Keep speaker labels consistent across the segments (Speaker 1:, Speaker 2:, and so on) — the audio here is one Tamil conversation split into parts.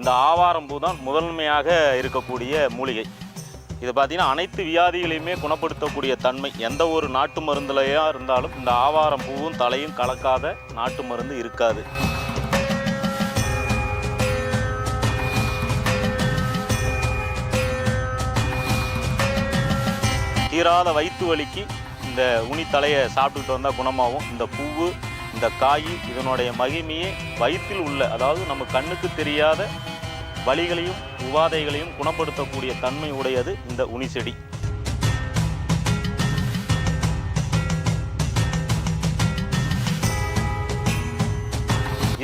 Speaker 1: இந்த ஆவாரம்பூ தான் முதன்மையாக இருக்கக்கூடிய மூலிகை. இது பார்த்தீங்கன்னா அனைத்து வியாதிகளையுமே குணப்படுத்தக்கூடிய தன்மை. எந்த ஒரு நாட்டு மருந்துலையாக இருந்தாலும் இந்த ஆவாரம் பூவும் தலையும் கலக்காத நாட்டு மருந்து இருக்காது. தீராத வயிற்று வலிக்கு இந்த உனி தலையை சாப்பிட்டுக்கிட்டு வந்தால் குணமாகும். இந்த பூவு இந்த காய் இதனுடைய மகிமையே வயிற்றில் உள்ள அதாவது நம்ம கண்ணுக்கு தெரியாத வலிகளையும் உபாதைகளையும் குணப்படுத்தக்கூடிய தன்மை உடையது இந்த உனி செடி.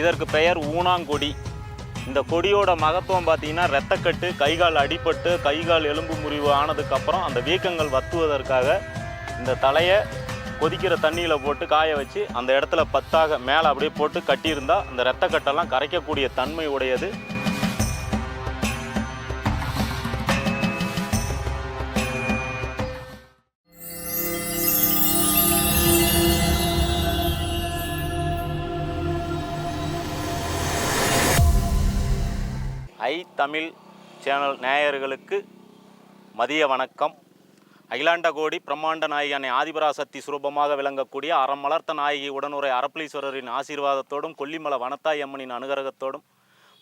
Speaker 1: இதற்கு பெயர் ஊனாங்கொடி. இந்த கொடியோட மகத்துவம் பார்த்தீங்கன்னா ரத்தக்கட்டு கைகால் அடிபட்டு கைகால் எலும்பு முறிவு ஆனதுக்கப்புறம் அந்த வீக்கங்கள் வத்துவதற்காக இந்த தலையை கொதிக்கிற தண்ணியில் போட்டு காய வச்சு அந்த இடத்துல பத்தாக மேலே அப்படியே போட்டு கட்டியிருந்தால் அந்த ரத்தக்கட்டெல்லாம் கரைக்கக்கூடிய தன்மை உடையது. ஐ தமிழ் சேனல் நேயர்களுக்கு மதிய வணக்கம். அகிலாண்ட கோடி பிரம்மாண்ட நாயகனை ஆதிபராசக்தி சுரூபமாக விளங்கக்கூடிய அறமலர்த்த மலர்த்த நாயகி உடனுரை அரப்பளீஸ்வரரின் ஆசீர்வாதத்தோடும் கொல்லிமலை வனத்தாய் அம்மனின் அனுகரகத்தோடும்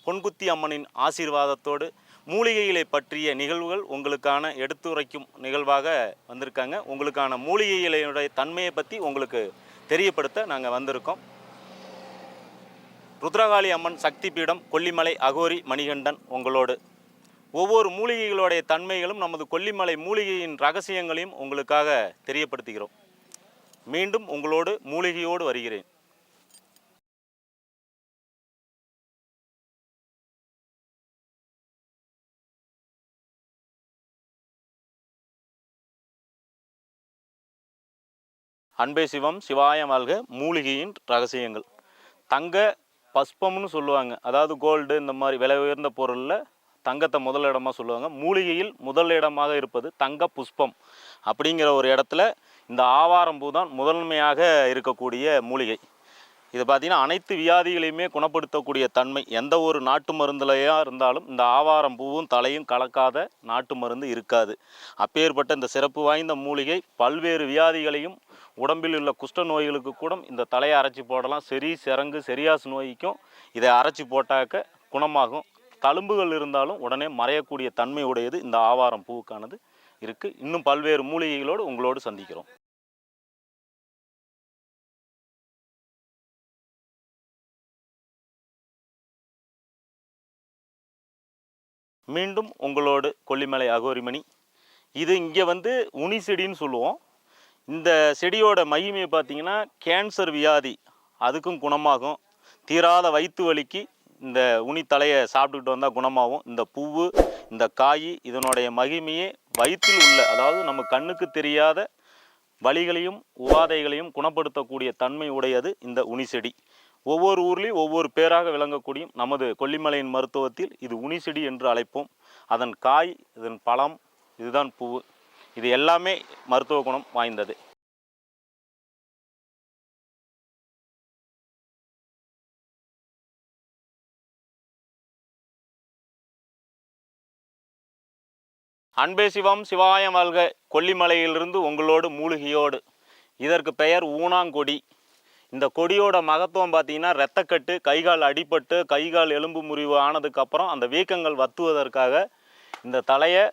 Speaker 1: பொன்குத்தி அம்மனின் ஆசீர்வாதத்தோடு மூலிகைகளை பற்றிய நிகழ்வுகள் உங்களுக்கான எடுத்துரைக்கும் நிகழ்வாக வந்திருக்காங்க. உங்களுக்கான மூலிகைகளுடைய தன்மையை பற்றி உங்களுக்கு தெரியப்படுத்த நாங்கள் வந்திருக்கோம். ருத்ரகாளி அம்மன் சக்தி பீடம் கொல்லிமலை அகோரி மணிகண்டன் உங்களோடு ஒவ்வொரு மூலிகைகளுடைய தன்மைகளும் நமது கொல்லிமலை மூலிகையின் ரகசியங்களையும் உங்களுக்காக தெரியப்படுத்துகிறோம். மீண்டும் உங்களோடு மூலிகையோடு வருகிறேன். அன்பே சிவம் சிவாய வாழ்க மூலிகையின் ரகசியங்கள். தங்க பஸ்பம்னு சொல்லுவாங்க. அதாவது கோல்டு இந்த மாதிரி விலை உயர்ந்த பொருளில் தங்கத்தை முதல் இடமாக சொல்லுவாங்க. மூலிகையில் முதல் இடமாக இருப்பது தங்க புஷ்பம் அப்படிங்கிற ஒரு இடத்துல இந்த ஆவாரம்பூ தான் முதன்மையாக இருக்கக்கூடிய மூலிகை. இது பார்த்தீங்கன்னா அனைத்து வியாதிகளையுமே குணப்படுத்தக்கூடிய தன்மை. எந்த ஒரு நாட்டு மருந்துலையாக இருந்தாலும் இந்த ஆவாரம் பூவும் தலையும் கலக்காத நாட்டு மருந்து இருக்காது. அப்பேற்பட்ட இந்த சிறப்பு வாய்ந்த மூலிகை பல்வேறு வியாதிகளையும் உடம்பில் உள்ள குஷ்ட நோய்களுக்கு கூட இந்த தலையை அரைச்சி போடலாம். சரி சிறங்கு சரியாசு நோய்க்கும் இதை அரைச்சி போட்டாக்க குணமாகும். தழும்புகள் இருந்தாலும் உடனே மறையக்கூடிய தன்மை உடையது. இந்த ஆவாரம் பூவுக்கானது இருக்குது இன்னும் பல்வேறு மூலிகைகளோடு உங்களோடு சந்திக்கிறோம். மீண்டும் உங்களோடு கொல்லிமலை அகோரிமணி. இது இங்கே வந்து உனி செடின்னு சொல்லுவோம். இந்த செடியோட மகிமையை பார்த்தீங்கன்னா கேன்சர் வியாதி அதுக்கும் குணமாகும். தீராத வயிற்று வலிக்கு இந்த உனி தலையை சாப்பிட்டுக்கிட்டு வந்தால் குணமாகும். இந்த பூவு இந்த காய் இதனுடைய மகிமையே வயிற்றில் உள்ள அதாவது நம்ம கண்ணுக்கு தெரியாத வழிகளையும் உபாதைகளையும் குணப்படுத்தக்கூடிய தன்மை உடையது இந்த உனி செடி ஒவ்வொரு ஊர்லேயும் ஒவ்வொரு பேராக விளங்கக்கூடிய நமது கொல்லிமலையின் மருத்துவத்தில் இது உனி செடி என்று அழைப்போம். அதன் காய் இதன் பழம் இதுதான் பூவு. இது எல்லாமே மருத்துவ குணம் வாய்ந்தது. அன்பே சிவம் சிவாயம் வாழ்க கொல்லிமலையிலிருந்து உங்களோடு மூலிகையோடு இதற்கு பெயர் ஊனாங்கொடி. இந்த கொடியோட மகத்துவம் பார்த்தீங்கன்னா இரத்தக்கட்டு கைகால் அடிபட்டு கைகால் எலும்பு முறிவு ஆனதுக்கப்புறம் அந்த வீக்கங்கள் வத்துவதற்காக இந்த தலையை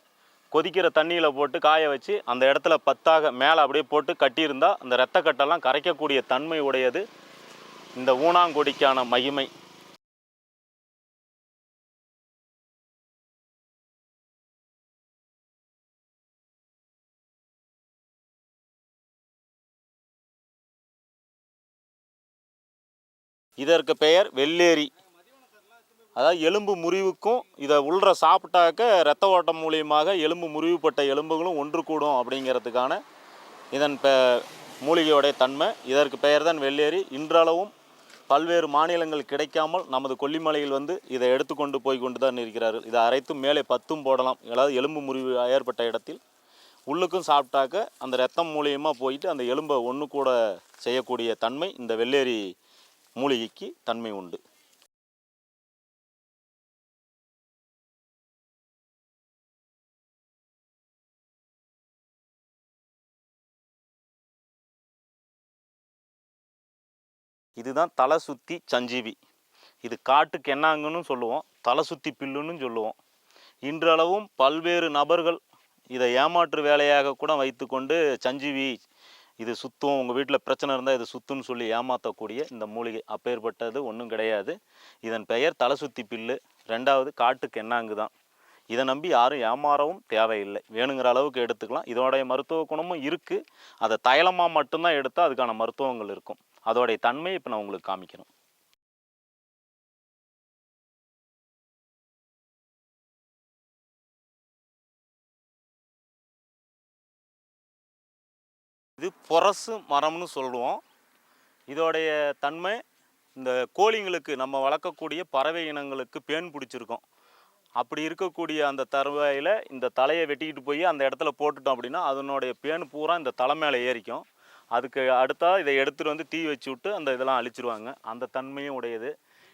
Speaker 1: கொதிக்கிற தண்ணியில் போட்டு காய வச்சு அந்த இடத்துல பத்தாக மேலே அப்படியே போட்டு கட்டியிருந்தால் அந்த இரத்தக்கட்டெல்லாம் கரைக்கக்கூடிய தன்மை உடையது. இந்த ஊனாங்கொடிக்கான மகிமை. இதற்கு பெயர் வெள்ளேரி. அதாவது எலும்பு முறிவுக்கும் இதை உள்ற சாப்பிட்டாக்க இரத்த ஓட்டம் மூலியமாக எலும்பு முறிவுப்பட்ட எலும்புகளும் ஒன்று கூடும் அப்படிங்கிறதுக்கான இதன் பெ மூலிகையோடைய தன்மை. இதற்கு பெயர் தான் வெள்ளேரி. இன்றளவும் பல்வேறு மாநிலங்கள் கிடைக்காமல் நமது கொல்லிமலையில் வந்து இதை எடுத்துக்கொண்டு போய் கொண்டு தான் இருக்கிறார்கள். இதை அரைத்தும் மேலே பத்தும் போடலாம். அதாவது எலும்பு முறிவு ஏற்பட்ட இடத்தில் உள்ளுக்கும் சாப்பிட்டாக்க அந்த ரத்தம் மூலியமாக போயிட்டு அந்த எலும்பை ஒன்று கூட செய்யக்கூடிய தன்மை இந்த வெள்ளேரி மூலிகைக்கு தன்மை உண்டு. இதுதான் தலை சுத்தி சஞ்சீவி. இது காட்டுக்கு என்னாங்கன்னு சொல்லுவோம். தலை சுத்தி பில்லுன்னு சொல்லுவோம். இன்றளவும் பல்வேறு நபர்கள் இதை ஏமாற்று வேலையாக கூட வைத்துக்கொண்டு சஞ்சீவி இது சுத்தம் உங்கள் வீட்டில் பிரச்சனை இருந்தால் இது சுத்துன்னு சொல்லி ஏமாற்றக்கூடிய இந்த மூலிகை. அப்பேற்பட்டது ஒன்றும் கிடையாது. இதன் பெயர் தலை சுத்தி பில்லு. ரெண்டாவது காட்டுக்கு என்னாங்கு தான் இதை நம்பி யாரும் ஏமாறவும் தேவையில்லை. வேணுங்கிற அளவுக்கு எடுத்துக்கலாம். இதோடைய மருத்துவ குணமும் இருக்குது அதை தைலமாக மட்டும்தான் எடுத்தால் அதுக்கான மருத்துவங்கள் இருக்கும். அதோடைய தன்மையை இப்போ நான் உங்களுக்கு காமிக்கணும். இது பொரசு மரம்னு சொல்லுவோம். இதோடைய தன்மை இந்த கோழிங்களுக்கு நம்ம வளர்க்கக்கூடிய பறவை இனங்களுக்கு பேன் பிடிச்சிருக்கும். அப்படி இருக்கக்கூடிய அந்த தருவாயில் இந்த தலையை வெட்டிக்கிட்டு போய் அந்த இடத்துல போட்டுட்டோம் அப்படின்னா அதனுடைய பேன் பூரா இந்த தலை மேலே ஏறிக்கும். அதுக்கு அடுத்தா இதை எடுத்துகிட்டு வந்து தீ வச்சு விட்டு அந்த இதெல்லாம் அழிச்சிருவாங்க. அந்த தன்மையும் உடையது.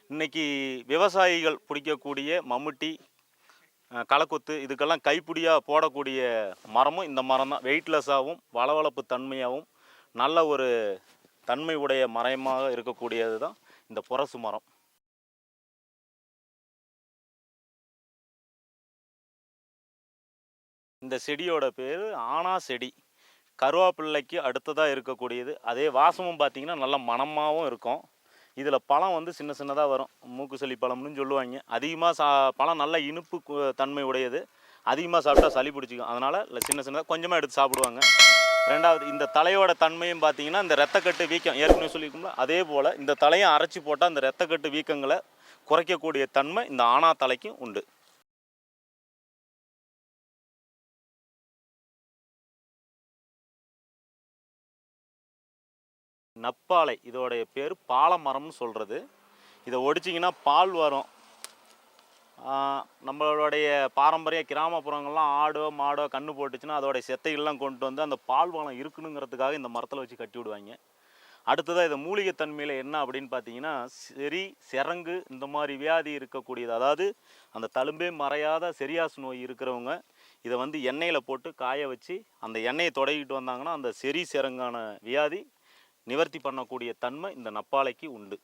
Speaker 1: இன்றைக்கி விவசாயிகள் பிடிக்கக்கூடிய மம்முட்டி களைக்கொத்து இதுக்கெல்லாம் கைப்பிடியாக போடக்கூடிய மரமும் இந்த மரம் தான் வெயிட்லெஸ்ஸாகவும் வளவளப்பு தன்மையாகவும் நல்ல ஒரு தன்மை உடைய மரமாக இருக்கக்கூடியது தான் இந்த புரசு மரம். இந்த செடியோட பேர் ஆனா செடி. கருவேப்பிள்ளைக்கு அடுத்ததாக இருக்கக்கூடியது. அதே வாசமும் பார்த்திங்கன்னா நல்ல மணமாகவும் இருக்கும். இதில் பழம் வந்து சின்ன சின்னதாக வரும். மூக்கு சளி பழம்னு சொல்லுவாங்க. அதிகமாக சா பழம் நல்ல இனிப்பு தன்மை உடையது. அதிகமாக சாப்பிட்டா சளி பிடிச்சிக்கும். அதனால் சின்ன சின்னதாக கொஞ்சமாக எடுத்து சாப்பிடுவாங்க. ரெண்டாவது இந்த தலையோட தன்மையும் பார்த்தீங்கன்னா இந்த ரத்தக்கட்டு வீக்கம் ஏற்கனவே சொல்லியிருக்கோம்ல அதே போல் இந்த தலையை அரைச்சி போட்டால் இந்த ரத்தக்கட்டு வீக்கங்களை குறைக்கக்கூடிய தன்மை இந்த ஆனா தலைக்கும் உண்டு. நப்பாலை இதோடைய பேர் பாலமரம்னு சொல்கிறது இதை ஒடிச்சிங்கன்னா பால் வரும். நம்மளுடைய பாரம்பரிய கிராமப்புறங்கள்லாம் ஆடோ மாடோ கண்ணு போட்டுச்சுன்னா அதோடைய செத்தைகள்லாம் கொண்டு வந்து அந்த பால் வளம் இருக்கணுங்கிறதுக்காக இந்த மரத்தில் வச்சு கட்டி விடுவாங்க. அடுத்ததாக இது மூலிகை தன்மையில் என்ன அப்படின்னு பார்த்தீங்கன்னா செரி சிறங்கு இந்த மாதிரி வியாதி இருக்கக்கூடியது. அதாவது அந்த தழும்பே மறையாத செரியாஸ் நோய் இருக்கிறவங்க இதை வந்து எண்ணெயில் போட்டு காய வச்சு அந்த எண்ணெயை தொடங்கிட்டு வந்தாங்கன்னா அந்த செரி சிறங்கான வியாதி நிவர்த்தி பண்ணக்கூடிய தன்மை இந்த நப்பாலைக்கு உண்டு.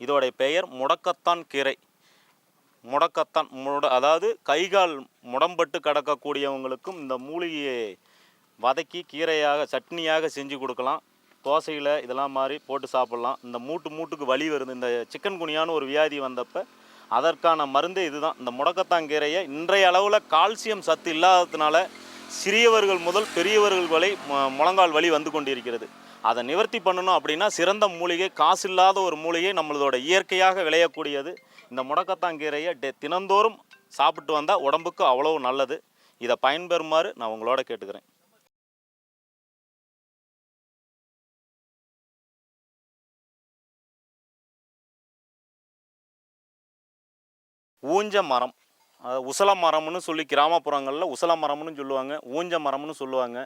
Speaker 1: இதோடைய பெயர் முடக்கத்தான் கீரை. முடக்கத்தான் முட அதாவது கைகால் முடம்பட்டு கிடக்கக்கூடியவங்களுக்கும் இந்த மூலிகையை வதக்கி கீரையாக சட்னியாக செஞ்சு கொடுக்கலாம். தோசையில் இதெல்லாம் மாதிரி போட்டு சாப்பிட்லாம். இந்த மூட்டு மூட்டுக்கு வலி வருது. இந்த சிக்கன் குனியான்னு ஒரு வியாதி வந்தப்போ அதற்கான மருந்து இதுதான். இந்த முடக்கத்தாங்கீரையை இன்றைய அளவில் கால்சியம் சத்து இல்லாததுனால சிறியவர்கள் முதல் பெரியவர்கள் வரை முழங்கால் வலி வந்து கொண்டிருக்கிறது. அதை நிவர்த்தி பண்ணணும் அப்படின்னா சிறந்த மூலிகை காசு இல்லாத ஒரு மூலிகை நம்மளதோட இயற்கையாக விளையக்கூடியது. இந்த முடக்கத்தாங்கீரையை டே டெ தினந்தோறும் சாப்பிட்டு வந்தால் உடம்புக்கு அவ்வளோ நல்லது. இதை பயன்பெறுமாறு நான் உங்களோட கேட்டுக்கிறேன். ஊஞ்ச மரம். உசல மரம்னு சொல்லி கிராமப்புறங்களில் உசல மரம்னு சொல்லுவாங்க ஊஞ்ச மரம்னு சொல்லுவாங்க.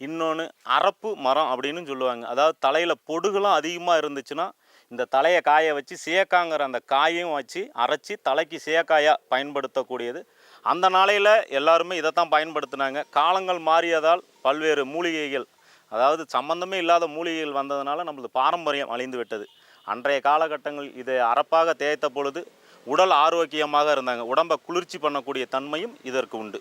Speaker 1: இன்னொன்று அரப்பு மரம் அப்படின்னு சொல்லுவாங்க. அதாவது தலையில் பொடுகுலாம் அதிகமாக இருந்துச்சுன்னா இந்த தலையை காய வச்சு சேக்காங்கிற அந்த காயையும் வச்சு அரைச்சி தலைக்கு சேக்காயாக பயன்படுத்தக்கூடியது. அந்த நாளையில் எல்லாருமே இதைத்தான் பயன்படுத்தினாங்க. காலங்கள் மாறியதால் பல்வேறு மூலிகைகள் அதாவது சம்பந்தமே இல்லாத மூலிகைகள் வந்ததுனால நம்மளது பாரம்பரியம் அழிந்து விட்டது அன்றைய காலகட்டங்கள் இதை அரப்பாக தேய்த்த பொழுது உடல் ஆரோக்கியமாக இருந்தாங்க. உடம்பை குளிர்ச்சி பண்ணக்கூடிய தன்மையும் இதற்கு உண்டு.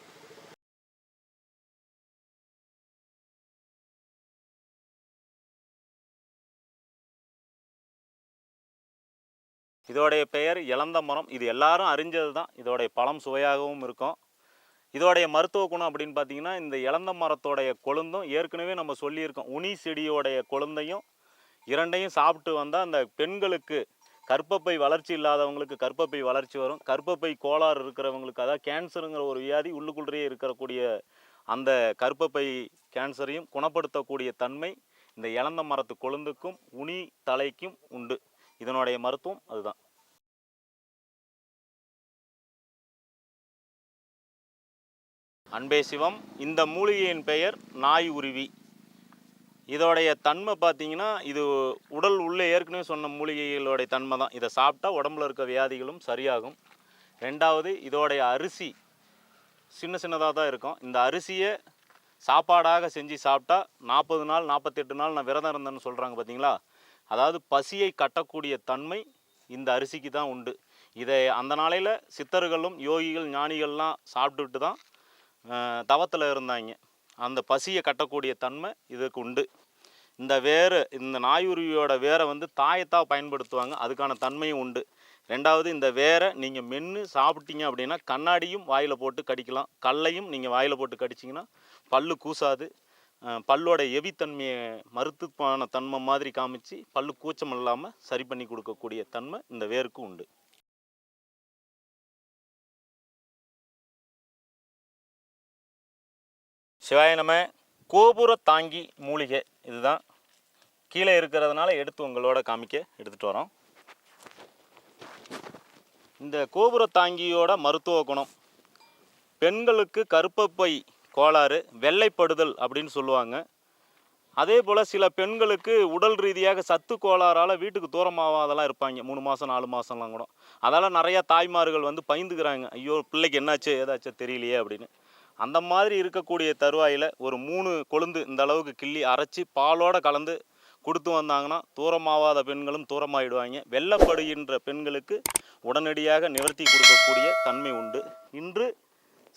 Speaker 1: இதோடைய பெயர் இளந்த மரம். இது எல்லாரும் அறிஞ்சது தான். இதோடைய பழம் சுவையாகவும் இருக்கும். இதோடைய மருத்துவ குணம் அப்படின்னு பார்த்தீங்கன்னா இந்த இளந்த மரத்தோடைய கொழுந்தும் ஏற்கனவே நம்ம சொல்லியிருக்கோம். உனி செடியோடைய கொழுந்தையும் இரண்டையும் சாப்பிட்டு வந்தால் அந்த பெண்களுக்கு கற்பப்பை வளர்ச்சி இல்லாதவங்களுக்கு கற்பப்பை வளர்ச்சி வரும். கர்ப்பப்பை கோளாறு இருக்கிறவங்களுக்கு அதாவது கேன்சருங்கிற ஒரு வியாதி உள்ளுக்குள்ளேயே இருக்கக்கூடிய அந்த கற்பப்பை கேன்சரையும் குணப்படுத்தக்கூடிய தன்மை இந்த இழந்த மரத்து கொழுந்துக்கும் உனி தலைக்கும் உண்டு. இதனுடைய மருத்துவம் அதுதான். அன்பே சிவம் இந்த மூலிகையின் பெயர் நாய் உருவி. இதோடைய தன்மை பார்த்தீங்கன்னா இது உடல் உள்ளே ஏற்கனவே சொன்ன மூலிகைகளுடைய தன்மை தான். இதை சாப்பிட்டா உடம்புல இருக்க வியாதிகளும் சரியாகும். ரெண்டாவது இதோடைய அரிசி சின்ன சின்னதாக தான் இருக்கும். இந்த அரிசியை சாப்பாடாக செஞ்சு சாப்பிட்டா நாற்பது நாள் நாற்பத்தெட்டு நாள் நான் விரதம் இருந்தேன்னு சொல்கிறாங்க பார்த்தீங்களா? அதாவது பசியை கட்டக்கூடிய தன்மை இந்த அரிசிக்கு தான் உண்டு. இதை அந்த நாளையில் சித்தர்களும் யோகிகள் ஞானிகள்லாம் சாப்பிட்டுட்டு தான் தவத்தில் இருந்தாங்க. அந்த பசியை கட்டக்கூடிய தன்மை இதுக்கு உண்டு. இந்த வேறு இந்த நாயுருவியோட வேரை வந்து தாயத்தாக பயன்படுத்துவாங்க அதுக்கான தன்மையும் உண்டு. ரெண்டாவது இந்த வேரை நீங்கள் மென்று சாப்பிட்டீங்க அப்படின்னா கண்ணாடியும் வாயில் போட்டு கடிக்கலாம். கல்லையும் நீங்கள் வாயில் போட்டு கடிச்சிங்கன்னா பல்லு கூசாது. பல்லோட எவித்தன்மையை மருத்துவமான தன்மை மாதிரி காமிச்சு பல்லு கூச்சம் இல்லாமல் சரி பண்ணி கொடுக்கக்கூடிய தன்மை இந்த வேருக்கு உண்டு. சிவாய நம்ம கோபுர தாங்கி மூலிகை இதுதான். கீழே இருக்கிறதுனால எடுத்து உங்களோட காமிக்க எடுத்துகிட்டு வரோம். இந்த கோபுர தாங்கியோட மருத்துவ குணம் பெண்களுக்கு கருப்பப்பை கோளாறு வெள்ளைப்படுதல் அப்படின்னு சொல்லுவாங்க. அதே போல் சில பெண்களுக்கு உடல் ரீதியாக சத்து கோளாறால் வீட்டுக்கு தூரமாகாதெல்லாம் இருப்பாங்க. மூணு மாதம் நாலு மாதம்லாம் கூட. அதால் நிறையா தாய்மார்கள் வந்து பயந்துக்கிறாங்க. ஐயோ பிள்ளைக்கு என்னாச்சு ஏதாச்சும் தெரியலையே அப்படின்னு. அந்த மாதிரி இருக்கக்கூடிய தருவாயில் ஒரு மூணு கொழுந்து இந்த அளவுக்கு கிள்ளி அரைச்சி பாலோடு கலந்து கொடுத்து வந்தாங்கன்னா தூரமாவாத பெண்களும் தூரமாயிடுவாங்க. வெள்ளப்படுகின்ற பெண்களுக்கு உடனடியாக நிவர்த்தி கொடுக்கக்கூடிய தன்மை உண்டு. இன்று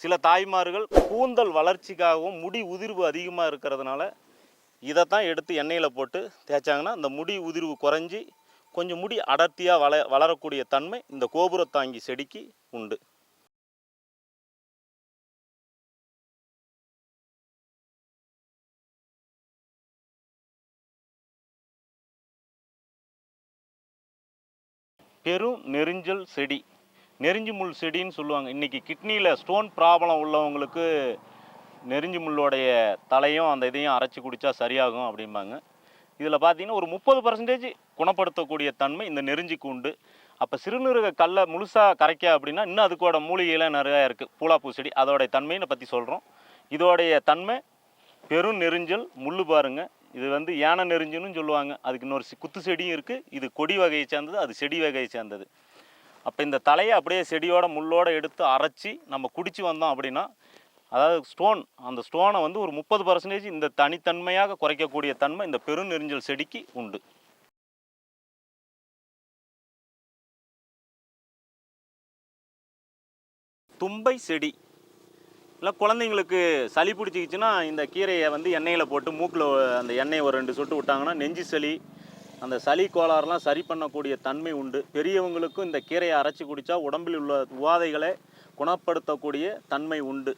Speaker 1: சில தாய்மார்கள் கூந்தல் வளர்ச்சிக்காகவும் முடி உதிர்வு அதிகமாக இருக்கிறதுனால இதைத்தான் எடுத்து எண்ணெயில் போட்டு தேய்ச்சாங்கன்னா இந்த முடி உதிர்வு குறைஞ்சி கொஞ்சம் முடி அடர்த்தியாக வள வளரக்கூடிய தன்மை இந்த கோபுரத்தாங்கி செடிக்கு உண்டு. பெரும் நெரிஞ்சல் செடி. நெறிஞ்சி முள் செடின்னு சொல்லுவாங்க. இன்றைக்கி கிட்னியில் ஸ்டோன் ப்ராப்ளம் உள்ளவங்களுக்கு நெறிஞ்சி முள்ளோடைய தலையும் அந்த இதையும் அரைச்சி குடித்தா சரியாகும் அப்படிம்பாங்க. இதில் பார்த்தீங்கன்னா ஒரு முப்பது பர்சன்டேஜ் குணப்படுத்தக்கூடிய தன்மை இந்த நெறிஞ்சி கூண்டு அப்போ சிறுநீரக கல்லை முழுசாக கரைக்க அப்படின்னா இன்னும் அதுக்கோட மூலிகையெல்லாம் நிறையா இருக்குது பூலாப்பூ செடி அதோடைய தன்மையை பற்றி சொல்கிறோம் இதோடைய தன்மை பெரும் நெறிஞ்சல் முள்ளு பாருங்கள் இது வந்து யானை நெறிஞ்சுன்னு சொல்லுவாங்க. அதுக்கு இன்னொரு சி- குத்து செடியும் இருக்குது இது கொடி வகையை சேர்ந்தது அது செடி வகையை சேர்ந்தது. அப்போ இந்த தலையை அப்படியே செடியோட முள்ளோட எடுத்து அரைச்சி நம்ம குடிச்சு வந்தோம் அப்படின்னா அதாவது ஸ்டோன் அந்த ஸ்டோனை வந்து ஒரு முப்பது பர்சன்டேஜ் இந்த தனித்தன்மையாக குறைக்கக்கூடிய தன்மை இந்த பெருநெரிஞ்சல் செடிக்கு உண்டு. தும்பை செடி இல்லை குழந்தைங்களுக்கு சளி பிடிச்சிக்கிச்சுன்னா இந்த கீரையை வந்து எண்ணெயில் போட்டு மூக்கில் அந்த எண்ணெயை ஒரு ரெண்டு சொட்டு விட்டாங்கன்னா நெஞ்சு சளி அந்த சளி கோளாறுலாம் சரி பண்ணக்கூடிய தன்மை உண்டு. பெரியவங்களுக்கும் இந்த கீரையை அரைச்சி குடித்தா உடம்பில் உள்ள உவாதைகளை குணப்படுத்தக்கூடிய தன்மை உண்டு.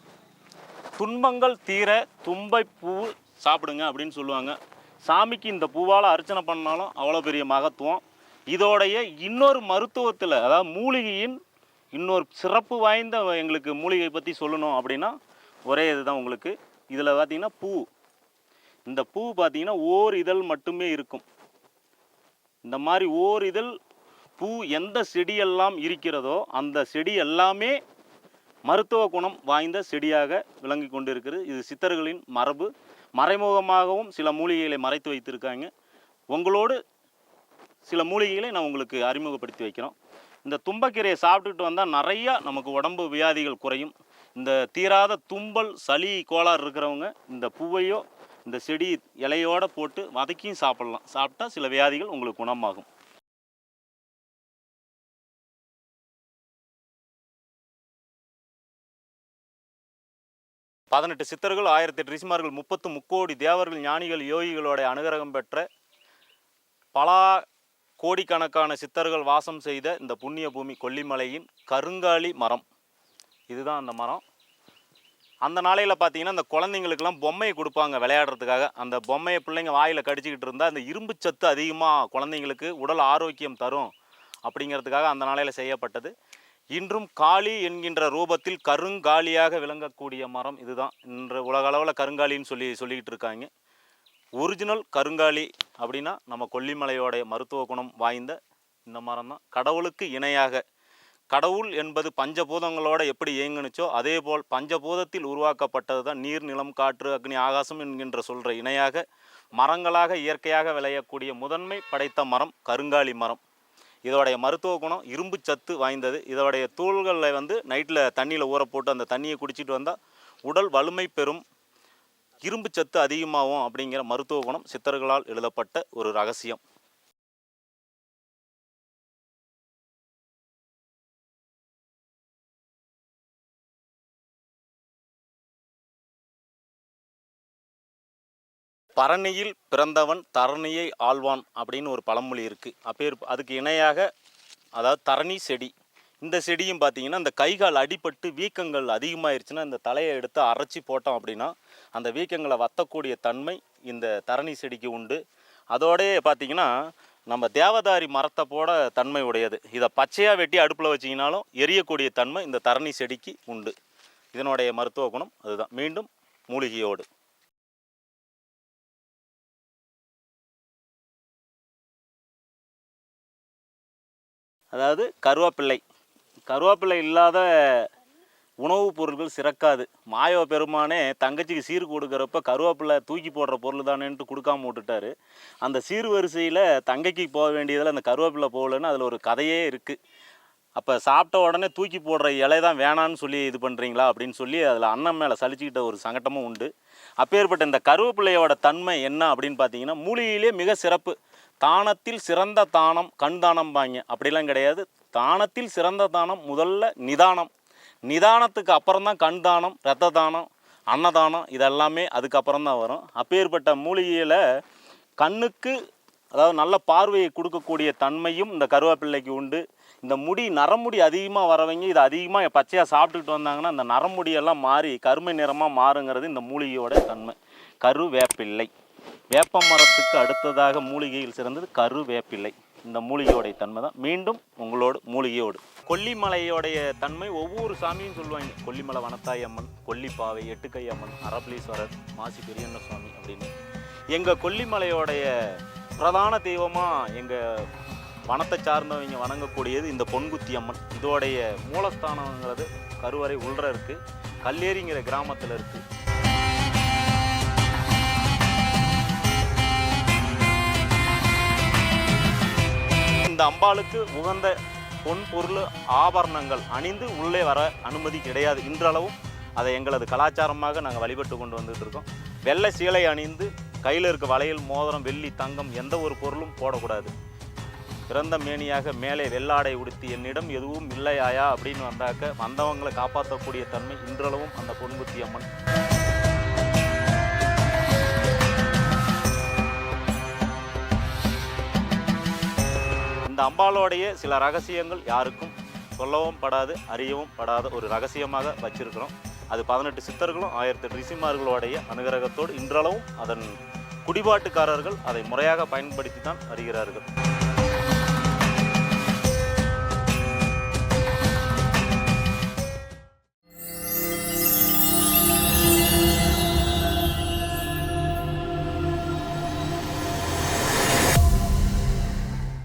Speaker 1: துன்பங்கள் தீர தும்பை பூ சாப்பிடுங்க அப்படின்னு சொல்லுவாங்க. சாமிக்கு இந்த பூவால் அர்ச்சனை பண்ணாலும் அவ்வளோ பெரிய மகத்துவம். இதோடைய இன்னொரு மருத்துவத்தில் அதாவது மூலிகையின் இன்னொரு சிறப்பு வாய்ந்த எங்களுக்கு மூலிகை பற்றி சொல்லணும் அப்படின்னா ஒரே இதுதான் உங்களுக்கு. இதில் பார்த்தீங்கன்னா பூ. இந்த பூ பார்த்தீங்கன்னா ஓர் இதழ் மட்டுமே இருக்கும். இந்த மாதிரி ஓர் இதழ் பூ எந்த செடியெல்லாம் இருக்கிறதோ அந்த செடி எல்லாமே மருத்துவ குணம் வாய்ந்த செடியாக விளங்கி கொண்டிருக்கிறது. இது சித்தர்களின் மரபு. மறைமுகமாகவும் சில மூலிகைகளை மறைத்து வைத்திருக்காங்க. உங்களோடு சில மூலிகைகளை நான் உங்களுக்கு அறிமுகப்படுத்தி வைக்கிறோம். இந்த தும்பக்கீரையை சாப்பிட்டுட்டு வந்தால் நிறையா நமக்கு உடம்பு வியாதிகள் குறையும். இந்த தீராத தும்பல் சளி கோளாறு இருக்கிறவங்க இந்த பூவையோ இந்த செடி இலையோடு போட்டு வதக்கியும் சாப்பிடலாம். சாப்பிட்டா சில வியாதிகள் உங்களுக்கு குணமாகும். பதினெட்டு சித்தர்கள் ஆயிரத்தி எட்டு ரிஷிமார்கள் முப்பத்து முக்கோடி தேவர்கள் ஞானிகள் யோகிகளோட அனுகிரகம் பெற்ற பலா கோடிக்கணக்கான சித்தர்கள் வாசம் செய்த இந்த புண்ணிய பூமி கொல்லிமலையின் கருங்காலி மரம். இதுதான் அந்த மரம். அந்த நாளையில் பார்த்தீங்கன்னா அந்த குழந்தைங்களுக்கெல்லாம் பொம்மையை கொடுப்பாங்க விளையாடுறதுக்காக. அந்த பொம்மையை பிள்ளைங்க வாயில் கடிச்சிக்கிட்டு இருந்தால் அந்த இரும்பு சத்து அதிகமாக குழந்தைங்களுக்கு உடல் ஆரோக்கியம் தரும் அப்படிங்கிறதுக்காக அந்த நாளையில் செய்யப்பட்டது. இன்றும் காளி என்கின்ற ரூபத்தில் கருங்காலியாக விளங்கக்கூடிய மரம் இதுதான். இன்று உலக அளவில் கருங்காலின்னு சொல்லி சொல்லிக்கிட்டு இருக்காங்க. ஒரிஜினல் கருங்காலி அப்படின்னா நம்ம கொல்லிமலையோடைய மருத்துவ குணம் வாய்ந்த இந்த மரம் தான் கடவுளுக்கு இணையாக. கடவுள் என்பது பஞ்சபூதங்களோட எப்படி இயங்குனுச்சோ அதே போல் பஞ்சபூதத்தில் உருவாக்கப்பட்டது தான் நீர் நிலம் காற்று அக்னி ஆகாசம் என்கின்ற சொல்கிற இணையாக மரங்களாக இயற்கையாக விளையக்கூடிய முதன்மை படைத்த மரம் கருங்காலி மரம். இதோடைய மருத்துவ குணம் இரும்பு சத்து வாய்ந்தது. இதோடைய தூள்களில் வந்து நைட்டில் தண்ணியில் ஊற போட்டு அந்த தண்ணியை குடிச்சிட்டு வந்தால் உடல் வலிமை பெறும். இரும்பு சத்து அதிகமாகும் அப்படிங்கிற மருத்துவ குணம் சித்தர்களால் எழுதப்பட்ட ஒரு ரகசியம். பரணியில் பிறந்தவன் தரணியை ஆழ்வான் அப்படின்னு ஒரு பழமொழி இருக்குது அப்பேர் அதுக்கு இணையாக அதாவது தரணி செடி. இந்த செடியும் பார்த்தீங்கன்னா இந்த கைகால் அடிபட்டு வீக்கங்கள் அதிகமாயிருச்சுன்னா இந்த தலையை எடுத்து அரைச்சி போட்டோம் அப்படின்னா அந்த வீக்கங்களை வத்தக்கூடிய தன்மை இந்த தரணி செடிக்கு உண்டு. அதோடயே பார்த்தீங்கன்னா நம்ம தேவதாரி மரத்தை போட தன்மை உடையது. இதை பச்சையாக வெட்டி அடுப்பில் வச்சிங்கனாலும் எரியக்கூடிய தன்மை இந்த தரணி செடிக்கு உண்டு. இதனுடைய மருத்துவ குணம் அதுதான். மீண்டும் மூலிகையோடு. அதாவது கருவேப்பிள்ளை கருவேப்பிள்ளை இல்லாத உணவுப் பொருட்கள் சிறக்காது. மாயவ பெருமானே தங்கச்சிக்கு சீர் கொடுக்குறப்ப கருவேப்பிலை தூக்கி போடுற பொருள் தானேன்ட்டு கொடுக்காம விட்டுட்டாரு. அந்த சீர் வரிசையில் தங்கைக்கு போக வேண்டியதில் அந்த கருவேப்பிலை போகலன்னு அதில் ஒரு கதையே இருக்குது அப்போ சாப்பிட்ட உடனே தூக்கி போடுற இலை தான் வேணான்னு சொல்லி இது பண்ணுறீங்களா அப்படின்னு சொல்லி அதில் அண்ணன் மேலே சலிச்சுக்கிட்ட ஒரு சங்கட்டமும் உண்டு. அப்பேற்பட்ட இந்த கருவேப்பிள்ளையோட தன்மை என்ன அப்படின்னு பார்த்தீங்கன்னா மூலிகையிலே மிக சிறப்பு. தானத்தில் சிறந்த தானம் கண் தானம் பாங்க. அப்படிலாம் கிடையாது. தானத்தில் சிறந்த தானம் முதல்ல நிதானம். நிதானத்துக்கு அப்புறம் தான் கண் தானம் ரத்த தானம் அன்னதானம் இதெல்லாமே அதுக்கப்புறம் தான் வரும். அப்பேற்பட்ட மூலிகையில் கண்ணுக்கு அதாவது நல்ல பார்வையை கொடுக்கக்கூடிய தன்மையும் இந்த கருவேப்பிள்ளைக்கு உண்டு. இந்த முடி நரமுடி அதிகமாக வரவங்க இது அதிகமாக பச்சையாக சாப்பிட்டுக்கிட்டு வந்தாங்கன்னா அந்த நரமுடியெல்லாம் மாறி கருமை நிறமாக மாறுங்கிறது இந்த மூலிகையோட தன்மை. கருவேப்பிள்ளை. வேப்ப மரத்துக்கு அடுத்ததாக மூலிகையில் சிறந்தது கருவேப்பிள்ளை. இந்த மூலிகையோடைய தன்மை தான் மீண்டும் உங்களோடு மூலிகையோடு. கொல்லிமலையோடைய தன்மை ஒவ்வொரு சாமியும் சொல்லுவாங்க. கொல்லிமலை வனத்தாய் அம்மன் கொல்லிப்பாவை எட்டுக்கை அம்மன் அரப்ளீஸ்வரர் மாசி பெரியண்ண சுவாமி அப்படின்னு. எங்கள் கொல்லிமலையோடைய பிரதான தெய்வமாக எங்கள் வனத்தை சார்ந்தவங்க வணங்கக்கூடியது இந்த பொன்குத்தி அம்மன். இதோடைய மூலஸ்தானங்கிறது கருவறை உள்ற இருக்குது கல்லேரிங்கிற கிராமத்தில் இருக்குது இந்த அம்பாளுக்கு உகந்த பொன் பொருள் ஆபரணங்கள் அணிந்து உள்ளே வர அனுமதி கிடையாது. இன்றளவும் அதை எங்களது கலாச்சாரமாக நாங்கள் வழிபட்டு கொண்டு வந்துட்டு இருக்கோம். வெள்ளை சீலை அணிந்து கையில் இருக்க வளையல் மோதிரம் வெள்ளி தங்கம் எந்த ஒரு பொருளும் போடக்கூடாது. பிறந்த மேனியாக மேலே வெள்ளாடை உடுத்தி என்னிடம் எதுவும் இல்லையாயா அப்படின்னு வந்தாக்க வந்தவங்களை காப்பாற்றக்கூடிய தன்மை இன்றளவும் அந்த பொன்குத்தி அம்மன். இந்த அம்பாலோடைய சில ரகசியங்கள் யாருக்கும் சொல்லவும் படாது அறியவும் படாத ஒரு ரகசியமாக வச்சிருக்கிறோம். அது பதினெட்டு சித்தர்களும் ஆயிரத்தெட்டு ரிஷிமார்களுடைய அனுகிரகத்தோடு இன்றளவும் அதன் குடிபாட்டுக்காரர்கள் அதை முறையாக பயன்படுத்தி தான் வருகிறார்கள்.